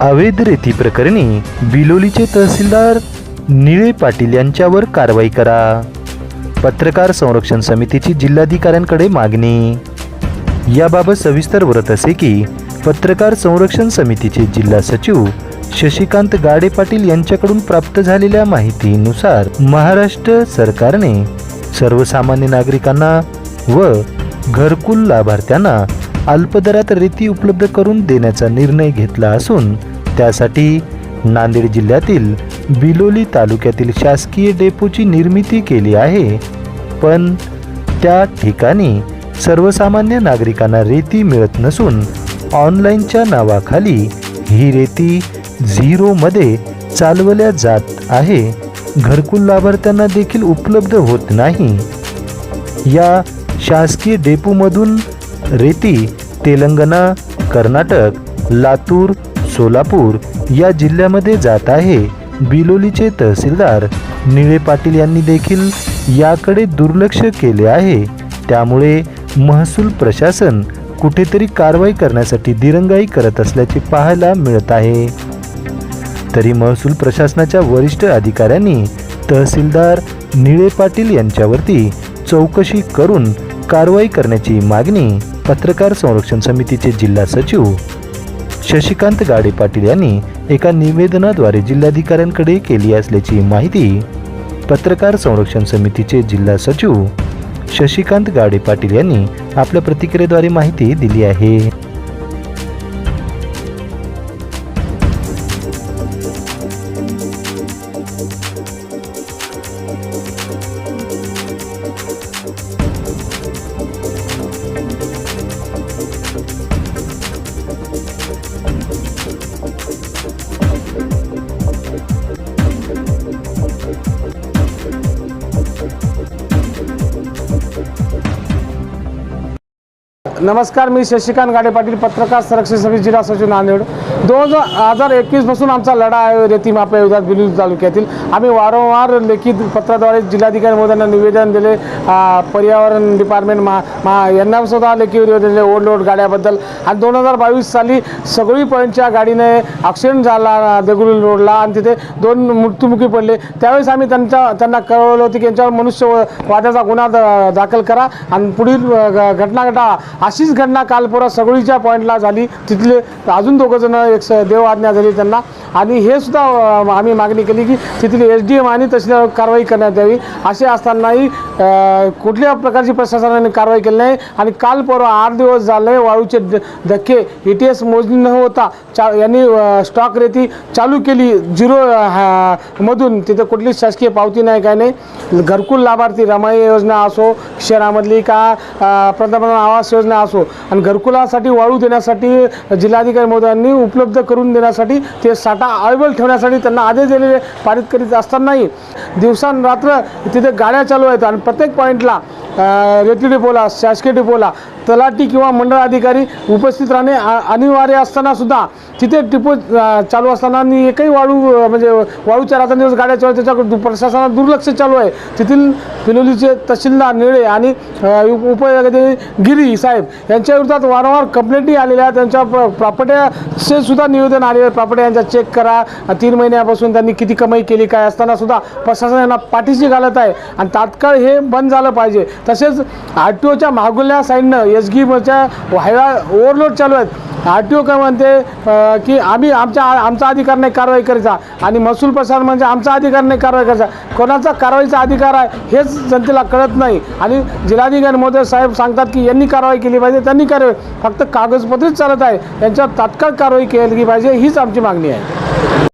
अवैध रेती प्रकरणी बिलोलीचे तहसीलदार निळे पाटील यांच्यावर कारवाई करा. पत्रकार संरक्षण समितीची जिल्हाधिकाऱ्यांकडे मागणी. याबाबत सविस्तर व्रत असे की पत्रकार संरक्षण समितीचे जिल्हा सचिव शशिकांत गाडे पाटील यांच्याकडून प्राप्त झालेल्या माहितीनुसार महाराष्ट्र सरकारने सर्वसामान्य नागरिकांना व घरकुल लाभार्थ्यांना अल्पदरात रेती उपलब्ध करून देण्याचा निर्णय घेतला असून त्यासाठी नांदेड जिल्ह्यातील बिलोली तालुक्यातील शासकीय डेपोची निर्मिती केली आहे. पण त्या ठिकाणी सर्वसामान्य नागरिकांना रेती मिळत नसून ऑनलाईनच्या नावाखाली ही रेती झिरोमध्ये चालवल्या जात आहे. घरकुल लाभार्थ्यांना देखील उपलब्ध होत नाही. या शासकीय डेपोमधून रेती तेलंगणा कर्नाटक लातूर सोलापूर या जिल्ह्यामध्ये जात आहे. बिलोलीचे तहसीलदार निळे पाटील यांनी देखील याकडे दुर्लक्ष केले आहे. त्यामुळे महसूल प्रशासन कुठेतरी कारवाई करण्यासाठी दिरंगाई करत असल्याचे पाहायला मिळत आहे. तरी महसूल प्रशासनाच्या वरिष्ठ अधिकाऱ्यांनी तहसीलदार निळे पाटील यांच्यावरती चौकशी करून कारवाई करण्याची मागणी पत्रकार संरक्षण समितीचे जिल्हा सचिव शशिकांत गाडे पाटील यांनी एका निवेदनाद्वारे जिल्हाधिकाऱ्यांकडे केली असल्याची माहिती पत्रकार संरक्षण समितीचे जिल्हा सचिव शशिकांत गाडे पाटील यांनी आपल्या प्रतिक्रियेद्वारे माहिती दिली आहे. नमस्कार मी शशिकांत गाडे पाटील पत्रकार संरक्षण समिती जिल्हा सचिव नांदेड. दोन हजार एकवीसपासून आमचा लढा आहे रेती माफिया विरोधात बिलोली तालुक्यातील. आम्ही वारंवार लेखी पत्राद्वारे जिल्हाधिकारी महोदयांना निवेदन दिले. पर्यावरण डिपार्टमेंट मा मा यांना सुद्धा लेखी निवेदन दिले ओडलोड गाड्याबद्दल. आणि दोन हजार बावीस साली सगळी पॉईंटच्या गाडीने ॲक्सिडेंट झाला देगुल रोडला आणि तिथे दोन मृत्युमुखी पडले. त्यावेळेस आम्ही त्यांच्या त्यांना कळवलं होतं की यांच्यावर मनुष्य वादाचा गुन्हा दाखल करा. आणि पुढील घ- घटना घटा अशीच घटना कालपुरा सगळीच्या पॉईंटला झाली. तिथले अजून दोघं जण एक स- देव आज्ञा झाली त्यांना. आणि हे सुद्धा आम्ही मागणी केली की तिथली एस डी एम आणि तशी कारवाई करण्यात यावी. असे असतानाही कुठल्या प्रकारची प्रशासनाने कारवाई केली नाही. आणि काल परवा आठ दिवस झाले वाळूचे धक्के. ई टी एस मोजणी न होता चा यांनी स्टॉक रेती चालू केली. झिरो मधून. तिथे कुठलीच शासकीय पावती नाही काय नाही. घरकुल लाभार्थी रमाई योजना असो शहरामधली का पंतप्रधान आवास योजना असो. आणि घरकुलासाठी वाळू देण्यासाठी जिल्हाधिकारी महोदयांनी उपलब्ध करून देण्यासाठी ते साठ अवेलेबल ठेवण्यासाठी त्यांना आदेश दिलेले पारित करीत असतानाही दिवसांरात्र तिथे गाड्या चालू आहेत आणि प्रत्येक पॉईंटला रेती डिपोला शासकीय डिपोला तलाठी किंवा मंडळ अधिकारी उपस्थित राहणे आ- अनिवार्य असताना सुद्धा तिथे टिपो चालू असताना आणि एकही वाळू म्हणजे वाळूच्या रात्रंदिवस गाड्या चालू त्याच्या दु- प्रशासनात दुर्लक्ष चालू आहे. तेथील पिलोलीचे तहसीलदार निळे आणि उप गिरी साहेब यांच्या विरोधात वारंवार कंप्लेंटही आलेल्या आहेत. त्यांच्या प्रॉपर्ट्याचे सुद्धा निवेदन आले आहे प्रॉपर्ट्या यांच्या चेक करा. तीन महिन्यापासून त्यांनी किती कमाई केली काय असताना सुद्धा प्रशासन यांना पाठीशी घालत आहे. आणि तात्काळ हे बंद झालं पाहिजे. तसेच आर टी ओच्या मागुल्या साईडनं एस गी बसच्या व्हायला ओव्हरलोड चालू आहेत. आर टी ओ काय म्हणते की आम्ही आमच्या आमचा अधिकार नाही कारवाई करायचा आणि महसूल प्रशासन म्हणजे आमचा अधिकार नाही कारवाई करायचा कोणाचा कारवाईचा अधिकार आहे हेच जनतेला कळत नाही. आणि जिल्हाधिकारी महोदय साहेब सांगतात की यांनी कारवाई केली पाहिजे त्यांनी कारवाई फक्त कागदपत्रेच चालत आहे. यांच्यावर तात्काळ कारवाई केली पाहिजे हीच आमची मागणी आहे.